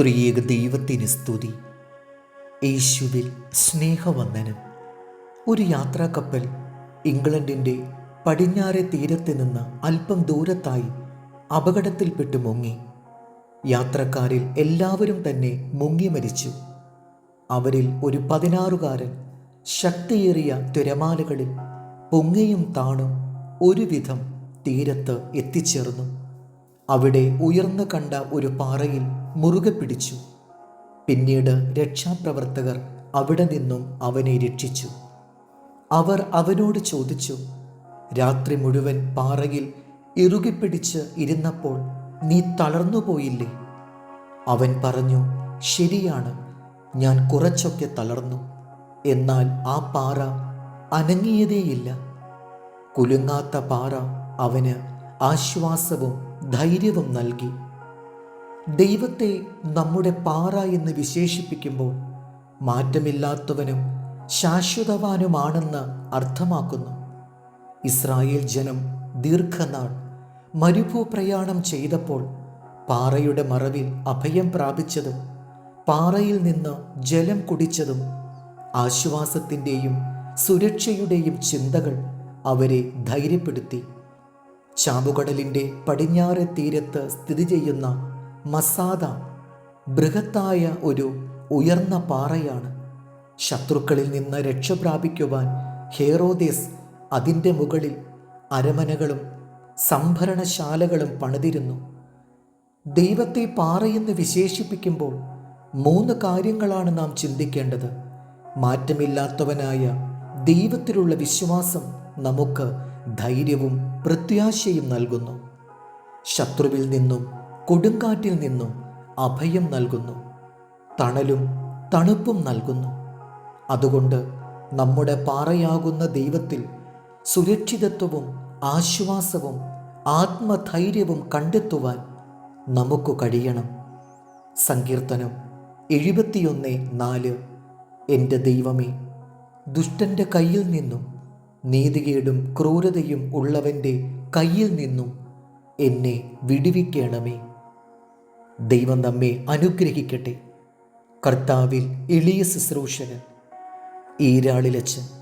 ത്രിയേക ദൈവത്തിന് സ്തുതി. യേശുവിൽ സ്നേഹവന്ദനം. ഒരു യാത്രാക്കപ്പൽ ഇംഗ്ലണ്ടിന്റെ പടിഞ്ഞാറെ തീരത്ത് നിന്ന് അല്പം ദൂരത്തായി അപകടത്തിൽപ്പെട്ട് മുങ്ങി. യാത്രക്കാരിൽ എല്ലാവരും തന്നെ മുങ്ങി മരിച്ചു. അവരിൽ ഒരു പതിനാറുകാരൻ ശക്തിയേറിയ തിരമാലകളിൽ പൊങ്ങിയും താണും ഒരുവിധം തീരത്ത് എത്തിച്ചേർന്നു. അവിടെ ഉയർന്നു കണ്ട ഒരു പാറയിൽ മുറുകെ പിടിച്ചു. പിന്നീട് രക്ഷാപ്രവർത്തകർ അവിടെ നിന്നും അവനെ രക്ഷിച്ചു. അവർ അവനോട് ചോദിച്ചു രാത്രി മുഴുവൻ പാറയിൽ ഇറുകിപ്പിടിച്ച് ഇരുന്നപ്പോൾ നീ തളർന്നുപോയില്ലേ അവൻ പറഞ്ഞു ശരിയാണ് ഞാൻ കുറച്ചൊക്കെ തളർന്നു. എന്നാൽ ആ പാറ അനങ്ങിയതേയില്ല. കുലുങ്ങാത്ത പാറ അവന് ആശ്വാസവും ധൈര്യവും നൽകി. ദൈവത്തെ നമ്മുടെ പാറ എന്ന് വിശേഷിപ്പിക്കുമ്പോൾ മാറ്റമില്ലാത്തവനും ശാശ്വതവാനുമാണെന്ന് അർത്ഥമാക്കുന്നു. ഇസ്രായേൽ ജനം ദീർഘനാൾ മരുഭൂപ്രയാണം ചെയ്തപ്പോൾ പാറയുടെ മറവിൽ അഭയം പ്രാപിച്ചതും പാറയിൽ നിന്ന് ജലം കുടിച്ചതും ആശ്വാസത്തിന്റെയും സുരക്ഷയുടെയും ചിന്തകൾ അവരെ ധൈര്യപ്പെടുത്തി. ചാവുകടലിന്റെ പടിഞ്ഞാറ് തീരത്ത് സ്ഥിതി ചെയ്യുന്ന മസാദ ബൃഹത്തായ ഒരു ഉയർന്ന പാറയാണ്. ശത്രുക്കളിൽ നിന്ന് രക്ഷ പ്രാപിക്കുവാൻ ഹേറോദേസ് അതിന്റെ മുകളിൽ അരമനകളും സംഭരണശാലകളും പണിതിരുന്നു. ദൈവത്തെ പാറയെന്ന് വിശേഷിപ്പിക്കുമ്പോൾ മൂന്ന് കാര്യങ്ങളാണ് നാം ചിന്തിക്കേണ്ടത്. മാറ്റമില്ലാത്തവനായ ദൈവത്തിലുള്ള വിശ്വാസം നമുക്ക് ധൈര്യവും പ്രത്യാശയും നൽകുന്നു. ശത്രുവിൽ നിന്നും കൊടുങ്കാറ്റിൽ നിന്നും അഭയം നൽകുന്നു. തണലും തണുപ്പും നൽകുന്നു. അതുകൊണ്ട് നമ്മുടെ പാറയാകുന്ന ദൈവത്തിൽ സുരക്ഷിതത്വവും ആശ്വാസവും ആത്മധൈര്യവും കണ്ടെത്തുവാൻ നമുക്ക് കഴിയണം. സങ്കീർത്തനം എഴുപത്തിയൊന്ന് നാല്. എന്റെ ദൈവമേ ദുഷ്ടന്റെ കയ്യിൽ നിന്നും നീതികേടും ക്രൂരതയും ഉള്ളവന്റെ കയ്യിൽ നിന്നും എന്നെ വിടുവിക്കണമേ. ദൈവം നമ്മെ അനുഗ്രഹിക്കട്ടെ. കർത്താവിൽ എളിയ ശുശ്രൂഷകൻ ഈരാളിലച്ചൻ